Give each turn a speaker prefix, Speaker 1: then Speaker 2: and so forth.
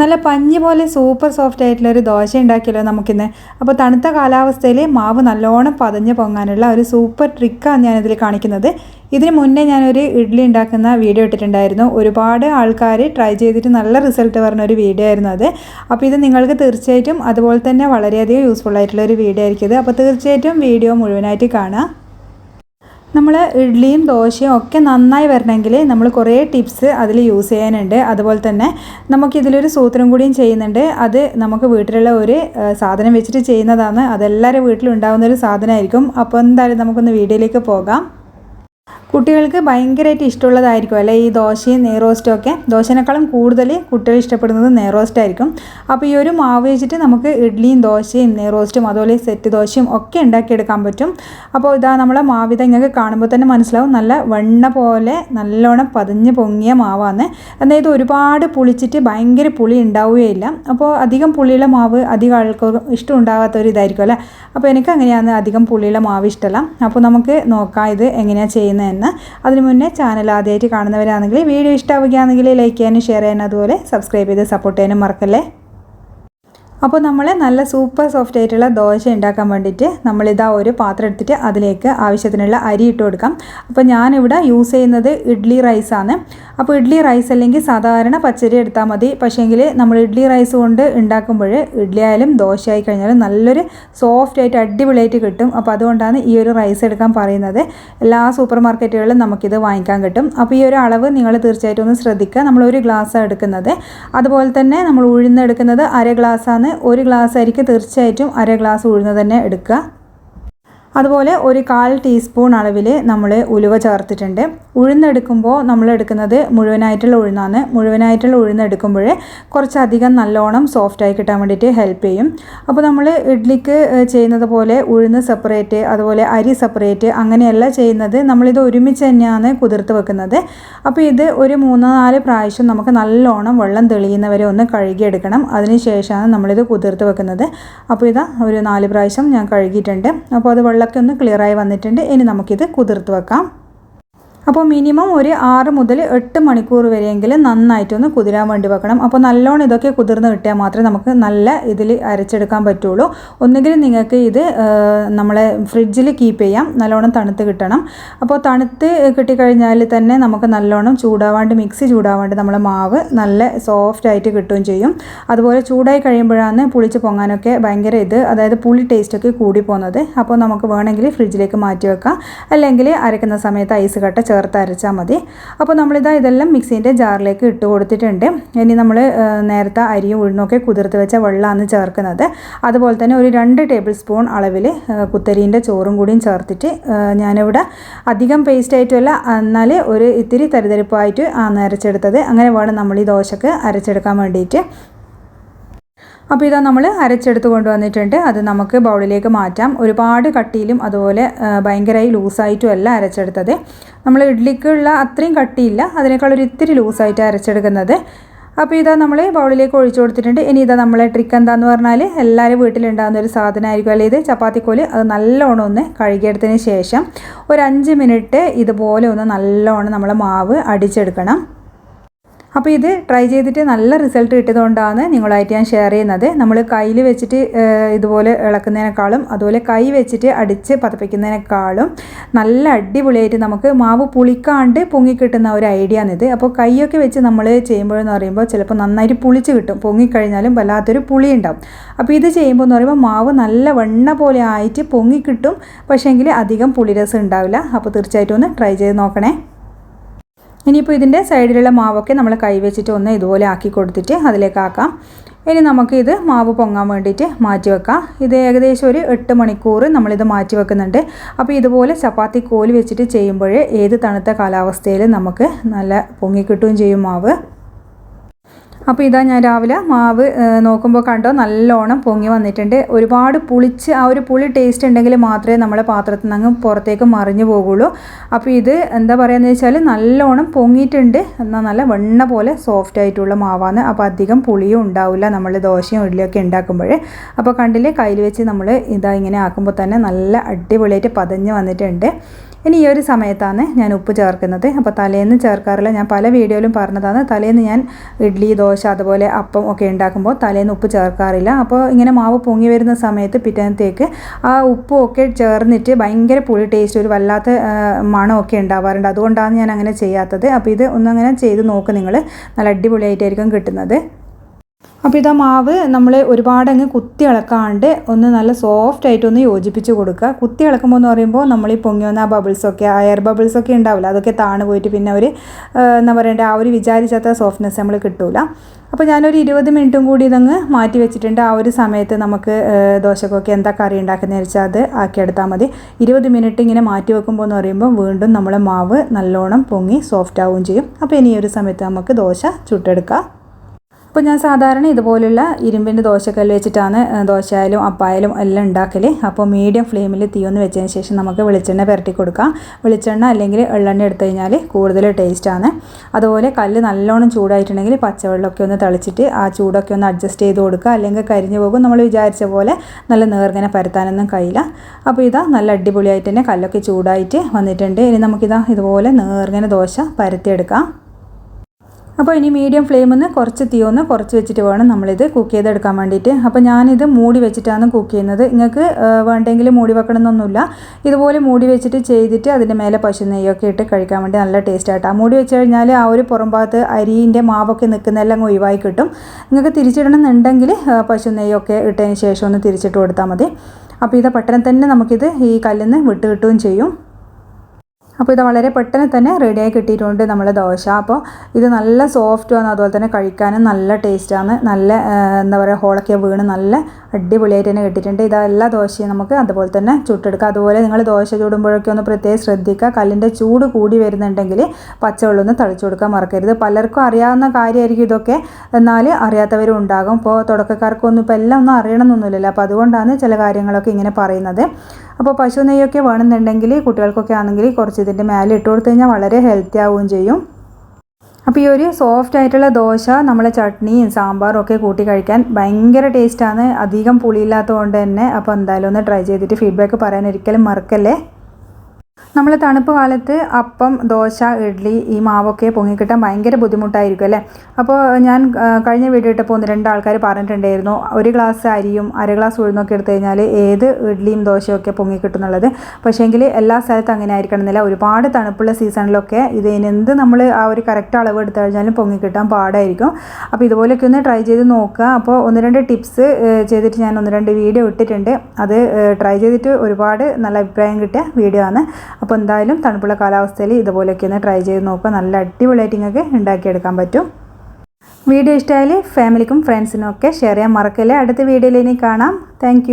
Speaker 1: നല്ല പഞ്ഞി പോലെ സൂപ്പർ സോഫ്റ്റ് ആയിട്ടുള്ള ഒരു ദോശ ഉണ്ടാക്കിയല്ലോ നമുക്കിന്ന്. അപ്പോൾ തണുത്ത കാലാവസ്ഥയിൽ മാവ് നല്ലോണം പതഞ്ഞ് പൊങ്ങാനുള്ള ഒരു സൂപ്പർ ട്രിക്കാണ് ഞാനിതിൽ കാണിക്കുന്നത്. ഇതിന് മുന്നേ ഞാനൊരു ഇഡ്ഡലി ഉണ്ടാക്കുന്ന വീഡിയോ ഇട്ടിട്ടുണ്ടായിരുന്നു. ഒരുപാട് ആൾക്കാർ ട്രൈ ചെയ്തിട്ട് നല്ല റിസൾട്ട് പറഞ്ഞ ഒരു വീഡിയോ ആയിരുന്നു അത്. അപ്പോൾ ഇത് നിങ്ങൾക്ക് തീർച്ചയായിട്ടും അതുപോലെ തന്നെ വളരെയധികം യൂസ്ഫുൾ ആയിട്ടുള്ള ഒരു വീഡിയോ ആയിരിക്കും അപ്പോൾ തീർച്ചയായിട്ടും വീഡിയോ മുഴുവനായിട്ട് കാണാം. നമ്മൾ ഇഡ്ഡലിയും ദോശയും ഒക്കെ നന്നായി വരണമെങ്കിൽ നമ്മൾ കുറേ ടിപ്സ് അതിൽ യൂസ് ചെയ്യാനുണ്ട്. അതുപോലെ തന്നെ നമുക്കിതിലൊരു സൂത്രം കൂടിയും ചെയ്യുന്നുണ്ട്. അത് നമുക്ക് വീട്ടിലുള്ള ഒരു സാധനം വെച്ചിട്ട് ചെയ്യുന്നതാണ്. അതെല്ലാവരും വീട്ടിലുണ്ടാകുന്ന ഒരു സാധനമായിരിക്കും. അപ്പോൾ എന്തായാലും നമുക്കൊന്ന് വീഡിയോയിലേക്ക് പോകാം. കുട്ടികൾക്ക് ഭയങ്കരമായിട്ട് ഇഷ്ടമുള്ളതായിരിക്കും അല്ലേ? ഈ ദോശയും നെയ്റോസ്റ്റും ഒക്കെ. ദോശനേക്കാളും കൂടുതൽ കുട്ടികൾ ഇഷ്ടപ്പെടുന്നത് നെയ്റോസ്റ്റ് ആയിരിക്കും. അപ്പോൾ ഈ ഒരു മാവ് വെച്ചിട്ട് നമുക്ക് ഇഡ്ഡലിയും ദോശയും നെയ്റോസ്റ്റും അതുപോലെ സെറ്റ് ദോശയും ഒക്കെ ഉണ്ടാക്കിയെടുക്കാൻ പറ്റും. അപ്പോൾ ഇതാ നമ്മളെ മാവിത ഇങ്ങനെ കാണുമ്പോൾ തന്നെ മനസ്സിലാവും. നല്ല വെണ്ണ പോലെ നല്ലോണം പതിഞ്ഞ് പൊങ്ങിയ മാവാണ്. എന്നാൽ ഇത് ഒരുപാട് പുളിച്ചിട്ട് ഭയങ്കര പുളി ഉണ്ടാവുകയില്ല. അപ്പോൾ അധികം പുളിയുള്ള മാവ് അധികം ആൾക്കാർക്ക് ഇഷ്ടം ഉണ്ടാകാത്ത ഒരു ഇതായിരിക്കും അല്ലേ? അപ്പോൾ എനിക്ക് അങ്ങനെയാണ് അധികം പുളിയുള്ള മാവ് ഇഷ്ടമല്ല. അപ്പോൾ നമുക്ക് നോക്കാം ഇത് എങ്ങനെയാണ് ചെയ്യുന്നതെന്ന്. അതിന് മുന്നേ ചാനൽ ആദ്യമായിട്ട് കാണുന്നവരാണെങ്കിൽ വീഡിയോ ഇഷ്ടമാവുകയാണെങ്കിൽ ലൈക്ക് ചെയ്യാനും ഷെയർ ചെയ്യാനും അതുപോലെ സബ്സ്ക്രൈബ് ചെയ്ത് സപ്പോർട്ട് ചെയ്യാനും മറക്കല്ലേ? അപ്പോൾ നമ്മൾ നല്ല സൂപ്പർ സോഫ്റ്റ് ആയിട്ടുള്ള ദോശ ഉണ്ടാക്കാൻ വേണ്ടിയിട്ട് നമ്മളിതാ ഒരു പാത്രം എടുത്തിട്ട് അതിലേക്ക് ആവശ്യത്തിനുള്ള അരി ഇട്ട് കൊടുക്കാം. അപ്പോൾ ഞാനിവിടെ യൂസ് ചെയ്യുന്നത് ഇഡ്ഡലി റൈസാണ് അപ്പോൾ ഇഡ്ഡലി റൈസ് അല്ലെങ്കിൽ സാധാരണ പച്ചരി എടുത്താൽ മതി. പക്ഷേങ്കിൽ നമ്മൾ ഇഡ്ഡലി റൈസ് കൊണ്ട് ഉണ്ടാക്കുമ്പോൾ ഇഡ്ഡലി ആയാലും ദോശ ആയി കഴിഞ്ഞാലും നല്ലൊരു സോഫ്റ്റ് ആയിട്ട് അടിപൊളിയായിട്ട് കിട്ടും. അപ്പോൾ അതുകൊണ്ടാണ് ഈ ഒരു റൈസ് എടുക്കാൻ പറയുന്നത്. എല്ലാ സൂപ്പർ മാർക്കറ്റുകളിലും നമുക്കിത് വാങ്ങിക്കാൻ കിട്ടും. അപ്പോൾ ഈ ഒരു അളവ് നിങ്ങൾ തീർച്ചയായിട്ടും ഒന്ന് ശ്രദ്ധിക്കുക. നമ്മൾ ഒരു ഗ്ലാസ് എടുക്കുന്നത്. അതുപോലെ തന്നെ നമ്മൾ ഉഴുന്നെടുക്കുന്നത് അര ഗ്ലാസ്സാണ് ഒരു ഗ്ലാസ് അരിക്ക് തീർച്ചയായിട്ടും അര ഗ്ലാസ് ഉഴുന്ന് തന്നെ എടുക്കുക. അതുപോലെ ഒരു കാൽ ടീസ്പൂൺ അളവിൽ നമ്മൾ ഉലുവ ചേർത്തിട്ടുണ്ട്. ഉഴുന്നെടുക്കുമ്പോൾ നമ്മൾ എടുക്കുന്നത് മുഴുവനായിട്ടുള്ള ഉഴുന്നാണ്. മുഴുവനായിട്ടുള്ള ഉഴുന്നെടുക്കുമ്പോൾ കുറച്ചധികം നല്ലോണം സോഫ്റ്റായി കിട്ടാൻ വേണ്ടിയിട്ട് ഹെൽപ്പ് ചെയ്യും. അപ്പോൾ നമ്മൾ ഇഡ്ലിക്ക് ചെയ്യുന്നത് പോലെ ഉഴുന്ന് സെപ്പറേറ്റ് അതുപോലെ അരി സെപ്പറേറ്റ് അങ്ങനെയല്ല ചെയ്യുന്നത്. നമ്മളിത് ഒരുമിച്ച് തന്നെയാണ് കുതിർത്ത് വെക്കുന്നത്. അപ്പോൾ ഇത് ഒരു മൂന്ന് നാല് പ്രാവശ്യം നമുക്ക് നല്ലോണം വെള്ളം തെളിയുന്നവരെ ഒന്ന് കഴുകിയെടുക്കണം. അതിന് ശേഷമാണ് നമ്മളിത് കുതിർത്ത് വെക്കുന്നത്. അപ്പോൾ ഇതാ ഒരു നാല് പ്രാവശ്യം ഞാൻ കഴുകിയിട്ടുണ്ട്. അപ്പോൾ അത് വെള്ളമൊക്കെ ഒന്ന് ക്ലിയറായി വന്നിട്ടുണ്ട്. ഇനി നമുക്കിത് കുതിർത്ത് വെക്കാം. അപ്പോൾ മിനിമം ഒരു ആറ് മുതൽ എട്ട് മണിക്കൂർ വരെയെങ്കിലും നന്നായിട്ടൊന്ന് കുതിരാൻ വേണ്ടി വെക്കണം. അപ്പോൾ നല്ലോണം ഇതൊക്കെ കുതിർന്ന് കിട്ടിയാൽ മാത്രമേ നമുക്ക് നല്ല ഇതിൽ അരച്ചെടുക്കാൻ പറ്റുള്ളൂ. ഒന്നുകിൽ നിങ്ങൾക്ക് ഇത് നമ്മളെ ഫ്രിഡ്ജിൽ കീപ്പ് ചെയ്യാം. നല്ലോണം തണുത്ത് കിട്ടണം. അപ്പോൾ തണുത്ത് കിട്ടിക്കഴിഞ്ഞാൽ തന്നെ നമുക്ക് നല്ലോണം ചൂടാവാണ്ട് മിക്സി ചൂടാവാണ്ട് നമ്മളെ മാവ് നല്ല സോഫ്റ്റ് ആയിട്ട് കിട്ടുകയും ചെയ്യും. അതുപോലെ ചൂടായി കഴിയുമ്പോഴാണ് പുളിച്ച് പൊങ്ങാനൊക്കെ ഭയങ്കര ഇത് അതായത് പുളി ടേസ്റ്റൊക്കെ കൂടി പോകുന്നത്. അപ്പോൾ നമുക്ക് വേണമെങ്കിൽ ഫ്രിഡ്ജിലേക്ക് മാറ്റി വെക്കാം. അല്ലെങ്കിൽ അരക്കുന്ന സമയത്ത് ഐസ് കട്ട ചേർത്ത് അരച്ചാൽ മതി. അപ്പോൾ നമ്മളിതാ ഇതെല്ലാം മിക്സീന്റെ ജാറിലേക്ക് ഇട്ട് കൊടുത്തിട്ടുണ്ട്. ഇനി നമ്മൾ നേരത്തെ അരിയും ഉഴുന്നൊക്കെ കുതിർത്ത് വെച്ച വെള്ളമാണ് ചേർക്കുന്നത്. അതുപോലെ തന്നെ ഒരു രണ്ട് ടേബിൾ സ്പൂൺ അളവിൽ കുത്തരീന്റെ ചോറും കൂടിയും ചേർത്തിട്ട് ഞാനിവിടെ അധികം പേസ്റ്റ് ആയിട്ടുമല്ല എന്നാൽ ഒരു ഇത്തിരി തരിതരിപ്പായിട്ട് ആണ് അരച്ചെടുത്തത്. അങ്ങനെ വേണം നമ്മൾ ഈ ദോശക്ക് അരച്ചെടുക്കാൻ വേണ്ടിയിട്ട്. അപ്പോൾ ഇതാ നമ്മൾ അരച്ചെടുത്ത് കൊണ്ടുവന്നിട്ടുണ്ട്. അത് നമുക്ക് ബൗളിലേക്ക് മാറ്റാം. ഒരുപാട് കട്ടിയിലും അതുപോലെ ഭയങ്കരമായി ലൂസായിട്ടും അല്ല അരച്ചെടുത്തത്. നമ്മൾ ഇഡ്ഡലിക്കുള്ള അത്രയും കട്ടിയില്ല. അതിനേക്കാൾ ഒരു ഇത്തിരി ലൂസായിട്ട് അരച്ചെടുക്കുന്നത്. അപ്പോൾ ഇതാ നമ്മൾ ബൗളിലേക്ക് ഒഴിച്ചു കൊടുത്തിട്ടുണ്ട്. ഇനി ഇതാ നമ്മളെ ട്രിക്ക് എന്താന്ന് പറഞ്ഞാൽ എല്ലാവരും വീട്ടിലുണ്ടാകുന്ന ഒരു സാധനമായിരിക്കും. അല്ലെങ്കിൽ ഇത്? ചപ്പാത്തിക്കോൽ. അത് നല്ലോണം ഒന്ന് കഴുകിയെടുത്തതിന് ശേഷം ഒരു അഞ്ച് മിനിറ്റ് ഇതുപോലെ ഒന്ന് നല്ലോണം നമ്മൾ മാവ് അടിച്ചെടുക്കണം. അപ്പോൾ ഇത് ട്രൈ ചെയ്തിട്ട് നല്ല റിസൾട്ട് കിട്ടിയതുകൊണ്ടാണ് നിങ്ങളായിട്ട് ഞാൻ ഷെയർ ചെയ്യുന്നത്. നമ്മൾ കയ്യിൽ വെച്ചിട്ട് ഇതുപോലെ ഇളക്കുന്നതിനേക്കാളും അതുപോലെ കൈ വെച്ചിട്ട് അടിച്ച് പതപ്പിക്കുന്നതിനേക്കാളും നല്ല അടിപൊളിയായിട്ട് നമുക്ക് മാവ് പുളിക്കാണ്ട് പൊങ്ങിക്കിട്ടുന്ന ഒരു ഐഡിയ ആണിത് അപ്പോൾ കൈയൊക്കെ വെച്ച് നമ്മൾ ചെയ്യുമ്പോഴെന്ന് പറയുമ്പോൾ ചിലപ്പോൾ നന്നായിട്ട് പുളിച്ച് കിട്ടും. പൊങ്ങിക്കഴിഞ്ഞാലും വല്ലാത്തൊരു പുളി ഉണ്ടാവും അപ്പോൾ ഇത് ചെയ്യുമ്പോൾ എന്ന് പറയുമ്പോൾ മാവ് നല്ല വെണ്ണ പോലെ ആയിട്ട് പൊങ്ങിക്കിട്ടും. പക്ഷേങ്കിൽ അധികം പുളിരസം ഉണ്ടാവില്ല. അപ്പോൾ തീർച്ചയായിട്ടും ഒന്ന് ട്രൈ ചെയ്ത് നോക്കണേ. ഇനിയിപ്പോൾ ഇതിന്റെ സൈഡിലുള്ള മാവൊക്കെ നമ്മൾ കൈവച്ചിട്ട് ഒന്ന് ഇതുപോലെ ആക്കി കൊടുത്തിട്ട് അതിലേക്ക് ആക്കാം. ഇനി നമുക്ക് മാവ് പൊങ്ങാൻ വേണ്ടിയിട്ട് മാറ്റി വെക്കാം. ഇത് ഏകദേശം ഒരു എട്ട് മണിക്കൂർ നമ്മളിത് മാറ്റി വെക്കുന്നുണ്ട്. അപ്പോൾ ഇതുപോലെ ചപ്പാത്തി കോൽ വെച്ചിട്ട് ചെയ്യുമ്പോൾ ഏത് തണുത്ത കാലാവസ്ഥയിൽ നമുക്ക് നല്ല പൊങ്ങിക്കിട്ടുകയും ചെയ്യും മാവ്. അപ്പോൾ ഇതാ ഞാൻ രാവിലെ മാവ് നോക്കുമ്പോൾ കണ്ടോ നല്ലോണം പൊങ്ങി വന്നിട്ടുണ്ട്. ഒരുപാട് പുളിച്ച് ആ ഒരു പുളി ടേസ്റ്റ് ഉണ്ടെങ്കിൽ മാത്രമേ നമ്മളെ പാത്രത്തിൽ നിന്ന് പുറത്തേക്ക് മറിഞ്ഞു പോകുള്ളൂ. അപ്പോൾ ഇത് എന്താ പറയുകയെന്ന് വെച്ചാൽ നല്ലോണം പൊങ്ങിയിട്ടുണ്ട്. എന്നാൽ നല്ല വെണ്ണ പോലെ സോഫ്റ്റ് ആയിട്ടുള്ള മാവാണ്. അപ്പോൾ അധികം പുളിയും ഉണ്ടാവില്ല നമ്മൾ ദോശയും ഇഡ്ഡലിയൊക്കെ ഉണ്ടാക്കുമ്പോൾ അപ്പോൾ കണ്ടില്ലേ കയ്യിൽ വെച്ച് നമ്മൾ ഇതാ ഇങ്ങനെ ആക്കുമ്പോൾ തന്നെ നല്ല അടിപൊളിയായിട്ട് പതഞ്ഞ് വന്നിട്ടുണ്ട്. ഇനി ഈ ഒരു സമയത്താണ് ഞാൻ ഉപ്പ് ചേർക്കുന്നത്. അപ്പോൾ തലേന്ന് ചേർക്കാറില്ല. ഞാൻ പല വീഡിയോയിലും പറഞ്ഞതാണ്. തലേന്ന് ഞാൻ ഇഡ്ഡലി ദോശ അതുപോലെ അപ്പം ഒക്കെ ഉണ്ടാക്കുമ്പോൾ തലേന്ന് ഉപ്പ് ചേർക്കാറില്ല. അപ്പോൾ ഇങ്ങനെ മാവ് പൊങ്ങി വരുന്ന സമയത്ത് പിറ്റേന്നത്തേക്ക് ആ ഉപ്പും ഒക്കെ ചേർന്നിട്ട് ഭയങ്കര പുളി ടേസ്റ്റ് ഒരു വല്ലാത്ത മണമൊക്കെ ഉണ്ടാവാറുണ്ട്. അതുകൊണ്ടാണ് ഞാൻ അങ്ങനെ ചെയ്യാത്തത്. അപ്പോൾ ഇത് ഒന്നങ്ങനെ ചെയ്ത് നോക്ക് നിങ്ങൾ. നല്ല അടിപൊളിയായിട്ടായിരിക്കും കിട്ടുന്നത്. അപ്പോൾ ഇതാ മാവ് നമ്മൾ ഒരുപാട് അങ്ങ് കുത്തി ഇളക്കാണ്ട് ഒന്ന് നല്ല സോഫ്റ്റ് ആയിട്ട് ഒന്ന് യോജിപ്പിച്ച് കൊടുക്കുക. കുത്തി ഇളക്കുമ്പോൾ എന്ന് പറയുമ്പോൾ നമ്മൾ ഈ പൊങ്ങി വന്ന ആ ബബിൾസൊക്കെ ആ എയർ ബബിൾസൊക്കെ ഉണ്ടാവില്ല. അതൊക്കെ താണു പോയിട്ട് പിന്നെ ഒരു എന്താ പറയണ്ടേ ആ ഒരു വിചാരിച്ചാത്ത സോഫ്റ്റ്നെസ് നമ്മൾ കിട്ടൂല. അപ്പോൾ ഞാനൊരു ഇരുപത് മിനിറ്റും കൂടി ഇതങ്ങ് മാറ്റി വെച്ചിട്ടുണ്ട്. ആ ഒരു സമയത്ത് നമുക്ക് ദോശക്കൊക്കെ എന്താ കറി ഉണ്ടാക്കുന്നതെന്ന് വെച്ചാൽ അത് ആക്കിയെടുത്താൽ മതി. ഇരുപത് മിനിറ്റ് ഇങ്ങനെ മാറ്റി വെക്കുമ്പോൾ എന്ന് പറയുമ്പോൾ വീണ്ടും നമ്മളെ മാവ് നല്ലോണം പൊങ്ങി സോഫ്റ്റ് ആവുകയും ചെയ്യും. അപ്പോൾ ഇനി ഒരു സമയത്ത് നമുക്ക് ദോശ ചുട്ടെടുക്കാം. അപ്പോൾ ഞാൻ സാധാരണ ഇതുപോലുള്ള ഇരുമ്പിന്റെ ദോശക്കല്ല് വെച്ചിട്ടാണ് ദോശയായാലും അപ്പായാലും എല്ലാം ഉണ്ടാക്കൽ അപ്പോൾ മീഡിയം ഫ്ലെയിമിൽ തീ ഒന്ന് വെച്ചതിന് ശേഷം നമുക്ക് വെളിച്ചെണ്ണ പുരട്ടി കൊടുക്കാം. വെളിച്ചെണ്ണ അല്ലെങ്കിൽ എള്ളെണ്ണ എടുത്തു കഴിഞ്ഞാൽ കൂടുതൽ ടേസ്റ്റാണ് അതുപോലെ കല്ല് നല്ലോണം ചൂടായിട്ടുണ്ടെങ്കിൽ പച്ചവെള്ളമൊക്കെ ഒന്ന് തളിച്ചിട്ട് ആ ചൂടൊക്കെ ഒന്ന് അഡ്ജസ്റ്റ് ചെയ്ത് കൊടുക്കുക. അല്ലെങ്കിൽ കരിഞ്ഞു പോകും. നമ്മൾ വിചാരിച്ച പോലെ നല്ല നേർങ്ങനെ പരത്താനൊന്നും കഴിയില്ല. അപ്പോൾ ഇതാ നല്ല അടിപൊളിയായിട്ട് തന്നെ കല്ലൊക്കെ ചൂടായിട്ട് വന്നിട്ടുണ്ട്. ഇനി നമുക്കിതാ ഇതുപോലെ നേർങ്ങനെ ദോശ പരത്തിയെടുക്കാം. അപ്പോൾ ഇനി മീഡിയം ഫ്ലെയിമിൽ നിന്ന് കുറച്ച് തീ ഒന്ന് കുറച്ച് വെച്ചിട്ട് വേണം നമ്മളിത് കുക്ക് ചെയ്തെടുക്കാൻ വേണ്ടിയിട്ട്. അപ്പോൾ ഞാനിത് മൂടി വെച്ചിട്ടാണ് കുക്ക് ചെയ്യുന്നത്. നിങ്ങൾക്ക് വേണ്ടെങ്കിൽ മൂടി വെക്കണമെന്നൊന്നുമില്ല. ഇതുപോലെ മൂടി വെച്ചിട്ട് ചെയ്തിട്ട് അതിന്റെ മേലെ പശു നെയ്യൊക്കെ ഇട്ട് കഴിക്കാൻ വേണ്ടി നല്ല ടേസ്റ്റ് ആയിട്ടാണ് മൂടി വെച്ച് കഴിഞ്ഞാൽ ആ ഒരു പുറം ഭാഗത്ത് അരിന്റെ മാവൊക്കെ നിൽക്കുന്നതെല്ലാം ഒഴിവായി കിട്ടും. നിങ്ങൾക്ക് തിരിച്ചിടണമെന്നുണ്ടെങ്കിൽ പശു നെയ്യൊക്കെ ഇട്ടതിന് ശേഷം ഒന്ന് തിരിച്ചിട്ട് കൊടുത്താൽ മതി. അപ്പോൾ ഇത് പെട്ടെന്ന് തന്നെ നമുക്കിത് ഈ കല്ലിൽ നിന്ന് വിട്ട് കിട്ടുകയും ചെയ്യും. അപ്പോൾ ഇത് വളരെ പെട്ടെന്ന് തന്നെ റെഡിയായി കിട്ടിയിട്ടുണ്ട് നമ്മൾ ദോശ. അപ്പോൾ ഇത് നല്ല സോഫ്റ്റുമാണ് അതുപോലെ തന്നെ കഴിക്കാനും നല്ല ടേസ്റ്റാണ് നല്ല എന്താ പറയുക ഹോളൊക്കെ വീണ് നല്ല അടിപൊളിയായിട്ട് തന്നെ കിട്ടിയിട്ടുണ്ട്. ഇത് എല്ലാ ദോശയും നമുക്ക് അതുപോലെ തന്നെ ചുട്ടെടുക്കാം. അതുപോലെ നിങ്ങൾ ദോശ ചൂടുമ്പോഴൊക്കെ ഒന്ന് പ്രത്യേകം ശ്രദ്ധിക്കുക. കല്ലിന്റെ ചൂട് കൂടി വരുന്നുണ്ടെങ്കിൽ പച്ചവെള്ളം ഒന്ന് തളിച്ചു കൊടുക്കാൻ മറക്കരുത്. പലർക്കും അറിയാവുന്ന കാര്യമായിരിക്കും ഇതൊക്കെ. എന്നാൽ അറിയാത്തവരും ഉണ്ടാകും. ഇപ്പോൾ തുടക്കക്കാർക്കൊന്നും ഇപ്പോൾ എല്ലാം ഒന്നും അറിയണമെന്നൊന്നുമില്ലല്ലോ അപ്പോൾ അതുകൊണ്ടാണ് ചില കാര്യങ്ങളൊക്കെ ഇങ്ങനെ പറയുന്നത്. അപ്പോൾ പശു നെയ്യൊക്കെ വേണമെന്നുണ്ടെങ്കിൽ കുട്ടികൾക്കൊക്കെ ആണെങ്കിൽ കുറച്ച് ഇതിന്റെ മേലെ ഇട്ട് കൊടുത്തു കഴിഞ്ഞാൽ വളരെ ഹെൽത്തി ആവുകയും ചെയ്യും. അപ്പോൾ ഈ ഒരു സോഫ്റ്റ് ആയിട്ടുള്ള ദോശ നമ്മളെ ചട്നിയും സാമ്പാറും ഒക്കെ കൂട്ടി കഴിക്കാൻ ഭയങ്കര ടേസ്റ്റാണ് അധികം പുളിയില്ലാത്തതുകൊണ്ട് തന്നെ. അപ്പോൾ എന്തായാലും ഒന്ന് ട്രൈ ചെയ്തിട്ട് ഫീഡ്ബാക്ക് പറയാൻ ഒരിക്കലും മറക്കല്ലേ? നമ്മൾ തണുപ്പ് കാലത്ത് അപ്പം ദോശ ഇഡ്ഡലി ഈ മാവൊക്കെ പൊങ്ങിക്കിട്ടാൻ ഭയങ്കര ബുദ്ധിമുട്ടായിരിക്കും അല്ലേ? അപ്പോൾ ഞാൻ കഴിഞ്ഞ വീഡിയോ ഇട്ടപ്പോൾ ഒന്ന് രണ്ട് ആൾക്കാർ പറഞ്ഞിട്ടുണ്ടായിരുന്നു ഒരു ഗ്ലാസ് അരിയും അര ഗ്ലാസ് ഉഴുന്നൊക്കെ എടുത്തു കഴിഞ്ഞാൽ ഏത് ഇഡ്ഡലിയും ദോശയൊക്കെ പൊങ്ങിക്കിട്ടും പക്ഷേ പക്ഷേങ്കിൽ എല്ലാ സ്ഥലത്തും അങ്ങനെ ആയിരിക്കണമെന്നില്ല ഒരുപാട് തണുപ്പുള്ള സീസണിലൊക്കെ ഇത് എന്ത് നമ്മൾ ആ ഒരു കറക്റ്റ് അളവ് എടുത്തു കഴിഞ്ഞാലും പൊങ്ങിക്കിട്ടാൻ പാടായിരിക്കും. അപ്പോൾ ഇതുപോലെയൊക്കെ ഒന്ന് ട്രൈ ചെയ്ത് നോക്കുക. അപ്പോൾ ഒന്ന് രണ്ട് ടിപ്സ് ചെയ്തിട്ട് ഞാൻ ഒന്ന് രണ്ട് വീഡിയോ ഇട്ടിട്ടുണ്ട്. അത് ട്രൈ ചെയ്തിട്ട് ഒരുപാട് നല്ല അഭിപ്രായം കിട്ടിയ വീഡിയോ ആണ്. അപ്പോൾ എന്തായാലും തണുപ്പുള്ള കാലാവസ്ഥയിൽ ഇതുപോലെയൊക്കെ ഒന്ന് ട്രൈ ചെയ്ത് നോക്കുക. നല്ല അടിപൊളിയായിട്ട് നിങ്ങൾക്ക് ഉണ്ടാക്കിയെടുക്കാൻ പറ്റും. വീഡിയോ ഇഷ്ടമായാൽ ഫാമിലിക്കും ഫ്രണ്ട്സിനും ഒക്കെ ഷെയർ ചെയ്യാൻ മറക്കല്ലേ. അടുത്ത വീഡിയോയിൽ ഇനി കാണാം. താങ്ക്